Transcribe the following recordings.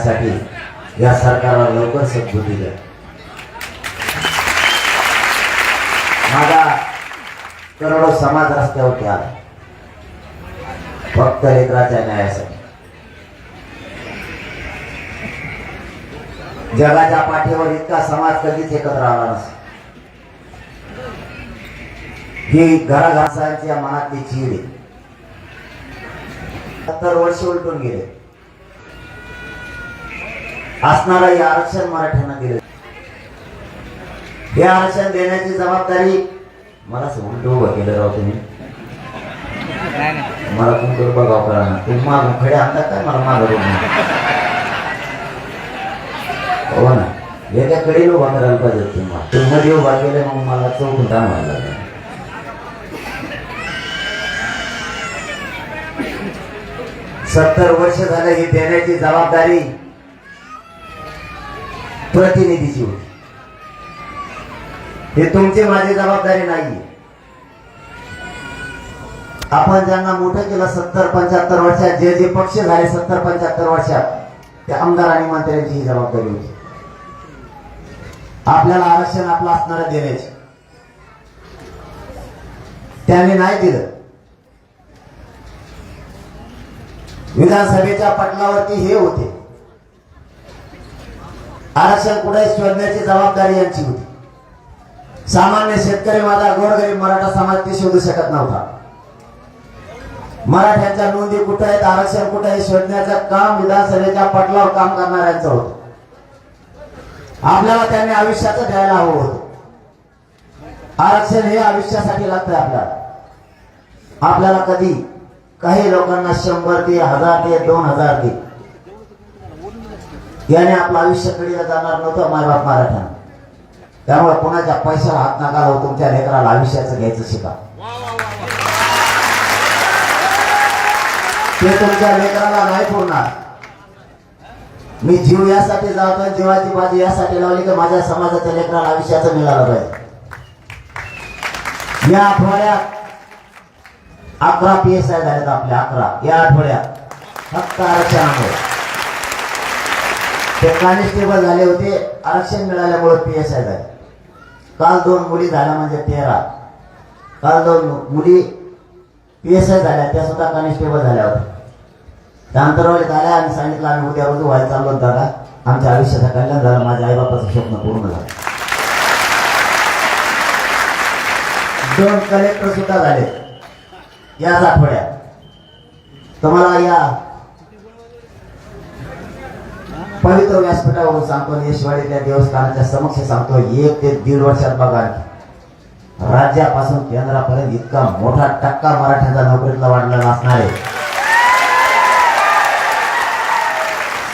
करण्यासाठी या सरकारला लवकर सद्बुद्धी द्या माझा करोडो समाज रस्त्यावरती आला फक्त लेकराच्या न्यायासाठी. जगाच्या पाठीवर इतका समाज कधीच एकत्र आला नसेल ही घराघासांच्या मनातली चीड आहे. सत्तर वर्ष उलटून गेले. असणारा हे आरक्षण मराठ्यांना दिले हे आरक्षण देण्याची जबाबदारी मला उलट उभं केलं राव तुम्ही. मला तुमचं बघाव करा ना तुम्ही मागून खडे आणता काय? मला मागं हो ना. एका कडे उभा करायला पाहिजे तुम्हाला. तुम्ही उभा केले मग मला चौकून थांबायला लागलं? सत्तर वर्ष झालं ही देण्याची जबाबदारी प्रतिनिधीची होती. हे तुमची माझी जबाबदारी नाही आपण ज्यांना मोठं केलं सत्तर पंच्याहत्तर वर्षात जे जे पक्ष झाले सत्तर पंच्याहत्तर वर्षात त्या आमदार आणि मंत्र्यांची ही जबाबदारी होती. आपल्याला आरक्षण आपलं असणार देण्याची त्याने नाही दिलं. विधानसभेच्या पटलावरती हे होते. आरक्षण कुठे? शोधण्याची जबाबदारी यांची होती. सामान्य शेतकरी माझा गोरगरीब मराठा समाज ते शोधू शकत नव्हता. मराठ्यांच्या नोंदी कुठे आहेत? आरक्षण कुठे आहे? शोधण्याचं काम विधानसभेच्या पटलावर काम करणाऱ्यांचं होतं. आपल्याला त्यांनी आयुष्याचं द्यायला हवं होतं. आरक्षण हे आयुष्यासाठी लागतंय आपल्याला. आपल्याला कधी काही लोकांना शंभर दे हजार दे दोन हजार दे. याने आपलं आयुष्य कडीला जाणार नव्हतं मायबाप मराठा. त्यामुळे कोणाच्या पैशाला हात नका लावू तुमच्या लेकराला आयुष्याचं घ्यायचं शिका. ते तुमच्या लेकराला नाही पुरणार. मी जीव यासाठी जातो जीवाची बाजी यासाठी लावली की माझ्या समाजाच्या लेकराला आयुष्याचं मिळालं पाहिजे. या आठवड्यात अकरा पी एस आय झालेत आपल्या अकरा. या आठवड्यात फक्त आरक्षणामुळे. ते कॉन्स्टेबल झाले होते. आरक्षण मिळाल्यामुळे पी एस आय झाले काल दोन मुली झाल्या म्हणजे तेरा. काल दोन मुली पी एस आय झाल्या. त्या सुद्धा कॉन्स्टेबल झाल्या होत्या. त्या अंतरवालीत आल्या आणि सांगितलं आम्ही उद्या रोज व्हायला चाललो दादा. आमच्या आयुष्याचा कल्याण झालं. माझ्या आईबापाचं स्वप्न पूर्ण झालं. दोन कलेक्टर सुद्धा झाले. याच आठवड्यात. तुम्हाला या पवित्र व्यासपीठावरून सांगतो येशवाडीतल्या देवस्थानाच्या समक्ष सांगतो एक ते दीड वर्षात बघा. राज्यापासून केंद्रापर्यंत इतका मोठा टक्का मराठ्यांचा नोकरीतला वाढलेला असणार आहे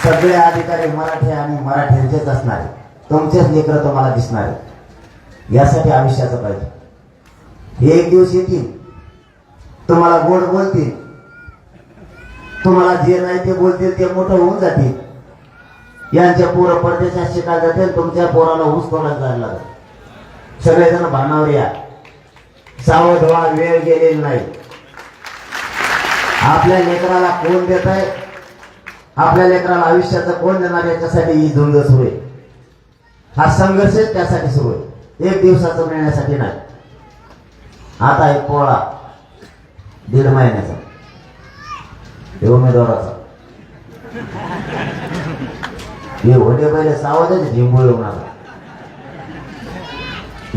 सगळे अधिकारी मराठी आणि मराठ्यांचेच असणार. तुमचेच लेकर तुम्हाला दिसणार. यासाठी आयुष्याचं पाहिजे. एक दिवस येतील. तुम्हाला गोड बोलतील. तुम्हाला जे नाही ते बोलतील ते मोठं होऊन जातील. यांच्या पोरं परदेशात शिकायला जातील तुमच्या पोराला ऊस तोडायला जायला लागेल. सगळेजण भानावर या. सावध व्हा वेळ गेलेली नाही. आपल्या लेकराला कोण देत आहे? आपल्या लेकराला आयुष्याचं कोण देणार याच्यासाठी ही झुंज सुरू आहे. हा संघर्ष त्यासाठी सुरू आहे. एक दिवसाचं मिळण्यासाठी नाही. आता एक पोळा. दीड महिन्याचा. उमेदवाराचा. हे होते पहिले सावधच झिंबुळे होणार.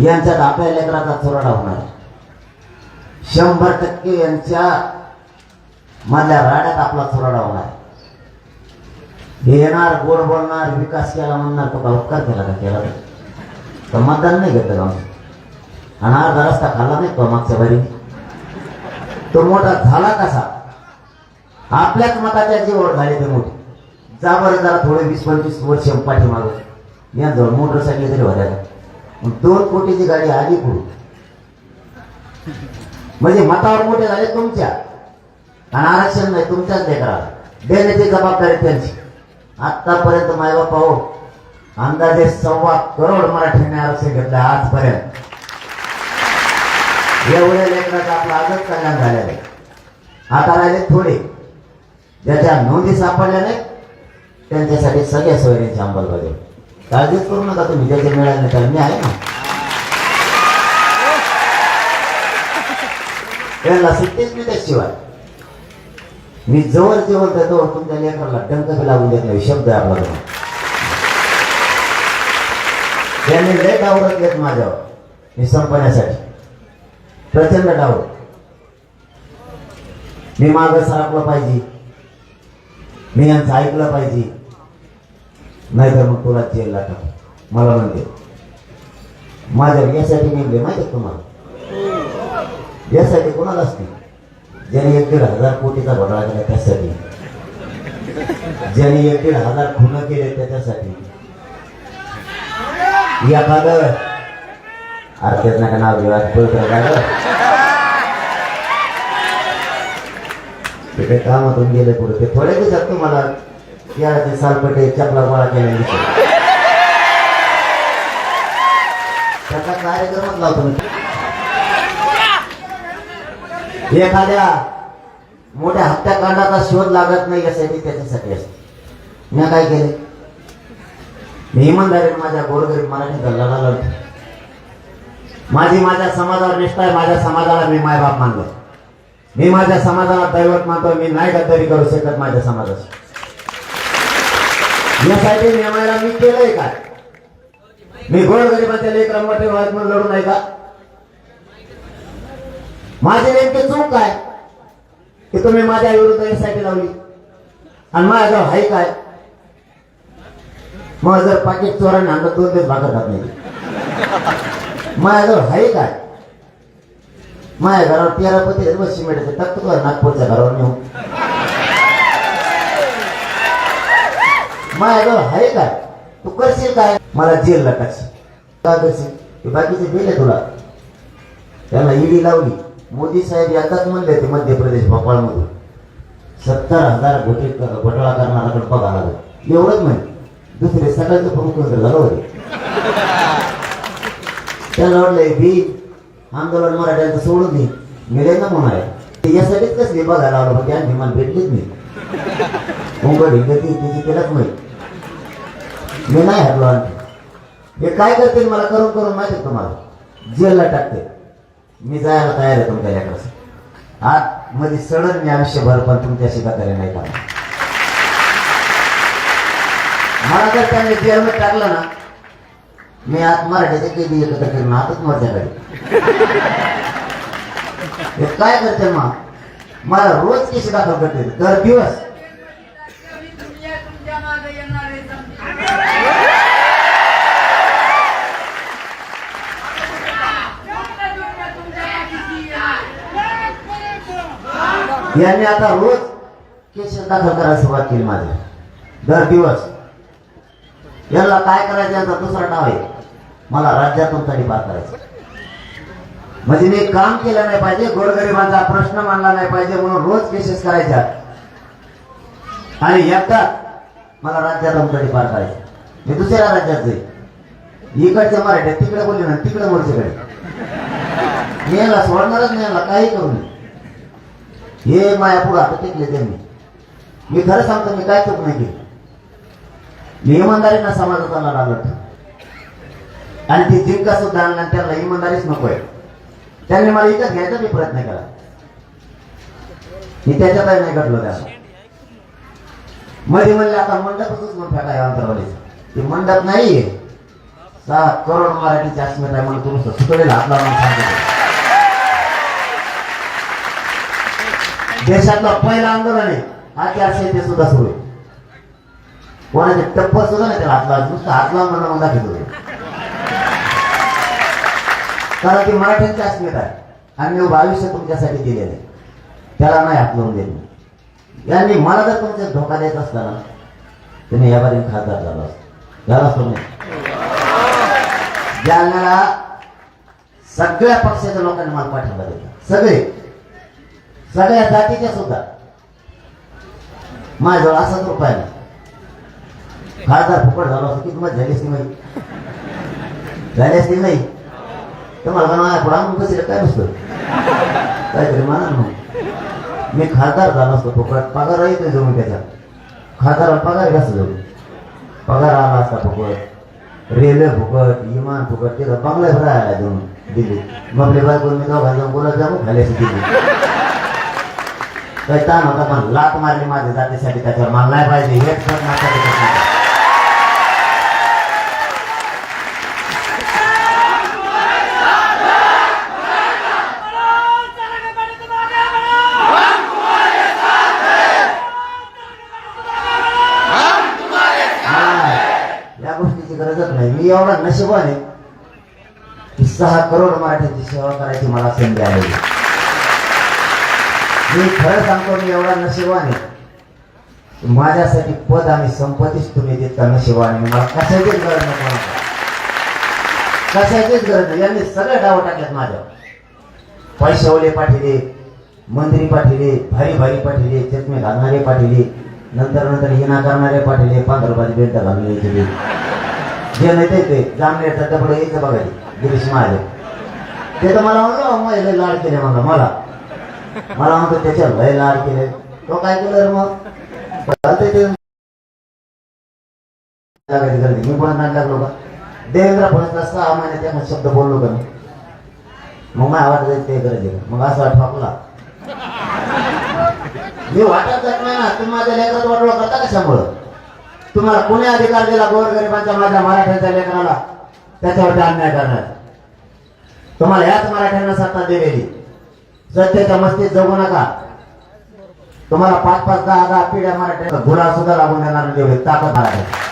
यांच्यात आपल्या लेकराचा चोरडा होणार. शंभर टक्के यांच्या मधल्या राड्यात आपला चोरडा होणार. हे येणार गोड बोलणार विकास केला म्हणणार तो का उपकार केला का? केला तर? मतदान नाही घेतलं का आणि अर्धा रस्ता खाल्ला नाही तो मागच्या बारी. तो मोठा झाला कसा? आपल्याच मताच्या जीवावर झाली ते मोठी. जा बरं जरा थोडे वीस पंचवीस वर्ष पाठीमागं. या जवळ मोटरसायकल तरी भरायला. मग दोन कोटीची गाडी आली पुढे म्हणजे मतावर मोठे झाले तुमच्या. आणि आरक्षण नाही तुमच्याच लेकराला देण्याची जबाबदारी त्यांची. आतापर्यंत मायबापा हो अंदाजे सव्वा करोड मराठ्यांनी आरक्षण घेतलं आजपर्यंत. एवढ्या लेकराचं आपलं आजच कल्याण झालेलं आहे. आता राहिले थोडे. ज्याच्या नोंदी सापडल्या नाही त्यांच्यासाठी सगळ्या सोयऱ्यांची अंमलबजावणी. काळजीच करू नका तुम्ही ज्याचे मिळाले तर मी आहे ना. त्यांना सुट्टीच मी त्याशिवाय मी जवळ जेवण त्याजवळ तुमच्या लेकराला डंक बी लागून देत नाही शब्द आहे आपला त्यांनी लय डावरत घेत माझ्यावर मी संपण्यासाठी प्रचंड डावर मी मागं सरकलं पाहिजे. मी यांचं ऐकलं पाहिजे. नाहीतर मग तुला जेलला टाक मला म्हणते माझ्या यासाठी नेमले माहिती तुम्हाला? यासाठी कोणाला असते? ज्याने एक दीड हजार कोटीचा घोटाळा केला त्यासाठी. ज्याने एक दीड हजार खुन केले त्याच्यासाठी. एखादं. अरे तेच नका नाव घेऊ पवित्र काय ते काही कामातून गेले पुढे ते थोड्या दिवसात तुम्हाला ते सालपटे चपला गोळा केल्या दिसेल त्याचा कार्यक्रमच लावतो एखाद्या मोठ्या हत्याकांडाचा शोध लागत नाही यासाठी त्याच्यासाठी असते. मी काय केले? मी इमानदारीने माझ्या गोरगरीब मराठी लढा लढतो माझी माझ्या समाजावर निष्ठा आहे माझ्या समाजाला मी मायबाप मानलो मी माझ्या समाजाला दैवत मानतो मी नाही गद्दारी करू शकत माझ्या समाजाची यासाठी नेमायला मी केलंय काय? मी गोरगरिबाच्या लेकरा मोठे व्हायत म्हणून लढू नाही का? माझी नेमकी चूक काय? की तुम्ही माझ्या विरुद्ध यासाठी लावली. आणि माझ्याजवळ हाय काय? मग जर पाकिट चोराने आणलं दोन दिवस भाकर खात नाही. माझ्याजवळ हाय काय? माझ्या घरावर तेरा पती बस शिमेटाचे टक्क कर नागपूरच्या घरावर नेऊ माझ्याजवळ हाय काय तू करशील काय? मला जेल टाकशील का करशील? बाकीचे दिले तुला. त्याला ईडी लावली. मोदी साहेब याचाच म्हणले ते मध्य प्रदेश भोपाळमधून. सत्तर हजार घोटे घोटाळा करणारा पगार आला एवढंच म्हणजे दुसरे सगळ्यांचं मुख्यमंत्री झालं होते. त्याला वाटलंय बी आंदोलन मराठ्यांचं सोडून दे. मिळेल ना म्हणून आहे ते यासाठीच कसली बघायला लावलं पण आणि मला भेटलीच नाही. मुंबई भिंगती तिची केलंच माहिती मी नाही हरलो आणखी हे काय करतील मला करून करून माहिती तुम्हाला? जेलला टाकते मी जायला तयार आहे तुमच्या लेकराचं. आज मध्ये सडन मी आयुष्यभर पण तुमच्याशी तक्रारी नाही का मला जर त्यांनी जेलमध्ये टाकलं ना मी आज मराठीचे कैदी एकत्र करून आताच माझ्याकडे हे काय करते मग? मला रोज केशी दाखल करते दर दिवस दुनिया तुमच्या मागे येणार आहे समजा. दुनिया तुमच्या पाठीशी येणार. यांनी आता रोज केस दाखल करायला सुरुवात केली माझी. दर दिवस. याला काय करायचं यांचा दुसरा नाव आहे. मला राज्यातून तरी पार करायचं. म्हणजे मी काम केलं नाही पाहिजे गोरगरिबांचा प्रश्न मांडला नाही पाहिजे म्हणून रोज केसेस करायच्या. आणि एकदा मला राज्यातून तरी पार करायचं. मी दुसऱ्या राज्यात जाईल इकडच्या मराठ्यात तिकडे बोलले ना तिकडे मोर्चेकडे मी याला सोडणारच नाही याला काही करू नये. हे माया पुढे आता टिकले त्यांनी. मी खरं सांगतो मी काय चूक नाही केली. मी इमानदारीनं समाजात लढा आलं आणि ती जिंका सुद्धा आणला आणि त्यांना इमानदारीच नकोय त्यांनी मला इथं घ्यायचा मी प्रयत्न केला. मी त्याच्यातही नाही घडलो त्याला. मध्ये म्हणले आता मंडपच म्हणून फेका या ते मंडप नाहीये. सहा करोड मराठीची अस्मिता म्हणून तुम्ही सुटलेला आपला म्हणून सांगतो. देशातलं पहिलं आंदोलन आहे. ते सुद्धा सुरू आहे. कोणाचे टप्पर सुद्धा नाही त्याला हात लावत नुसतं हात लावून म्हणून दाखवत कारण ती मराठ्यांची अस्मिता आहे. आणि मी आयुष्य तुमच्यासाठी दिलेलं आहे. त्याला नाही हात लावून देत यांनी मला जर तुमच्या धोका देत असताना तुम्ही या बाजूने खासदार झाला असतो. झाला ज्या जालन्याला सगळ्या पक्षाच्या लोकांनी मला पाठिंबा दिला. सगळे. सगळ्या जातीच्या सुद्धा. माझ्याजवळ असाच रुपया नाही. खासदार फुकट झालो असतो की तुम्हाला झाली असती माहिती झाली असती नाही. तर मला माझ्या पुढे आणून बसेल काय बसतो काहीतरी म्हणा ना मग. मी खासदार झालो असतो फुकट. पगार येतोय जमून त्याच्या खासदाराला पगार कसं जाऊ पगार आला असता फुकट. रेल्वे फुकट विमान फुकट तिथं बंगला भरायला देऊन दिली. मग बायको मी दोघा जाऊन बोलत जाऊ खाली अशी दिली. ताण होता पण लात मारली माझ्या जातीसाठी त्याच्यावर मला नाही पाहिजे हेच पण नाकासाठी एवढा नशिबान आहे की सहा करोड मराठ्यांची सेवा करायची मला संधी आलेली मी खरं सांगतो मी एवढा नशिबाने. माझ्यासाठी पद आणि संपत्तीच तुम्ही देता नशिबाने. मला कशाचीच गरज नाही कशाचीच गरज नाही. यांनी सगळे डाव टाकल्यात माझ्यावर. पैशावले पाठिले मंत्री पाठिले भारी भारी पाठिले चष्मे घालणारे पाठिले नंतर नंतर हिना करणारे पाठिले पांढरबाजी रुपयाची बेल्ट घालून जे नाही ते ते जामनेरचा डबडं यायचं बघायचे गिरीश महादेव ते तर मला म्हणलं मग लाड केले म्हणलं मला. मला म्हणतो त्याच्या लय लाड केले तो काय केलं रे मग? गर्दी मी पण नाट लागलो का? देवेंद्र फडणवीस सहा महिने त्यांना शब्द बोललो का मी मग मला वाटत ते गरजे मग असं ठोकला मी वाटत जात नाही ना. तुम्ही माझ्या लेकरात वाटोळा करता कशामुळं? तुम्हाला कोणी अधिकार दिला गोरगरिबांच्या माझ्या मराठ्यांच्या लेकराला? त्याच्यावरती अन्याय करणार. तुम्हाला याच मराठ्यांना सत्ता दिलेली. सत्याच्या मस्तीत जगू नका. तुम्हाला पाच पाच दहा दहा पिढ्या मराठी गुन्हा सुद्धा लागून देणार नाही ताकद मराठ्याची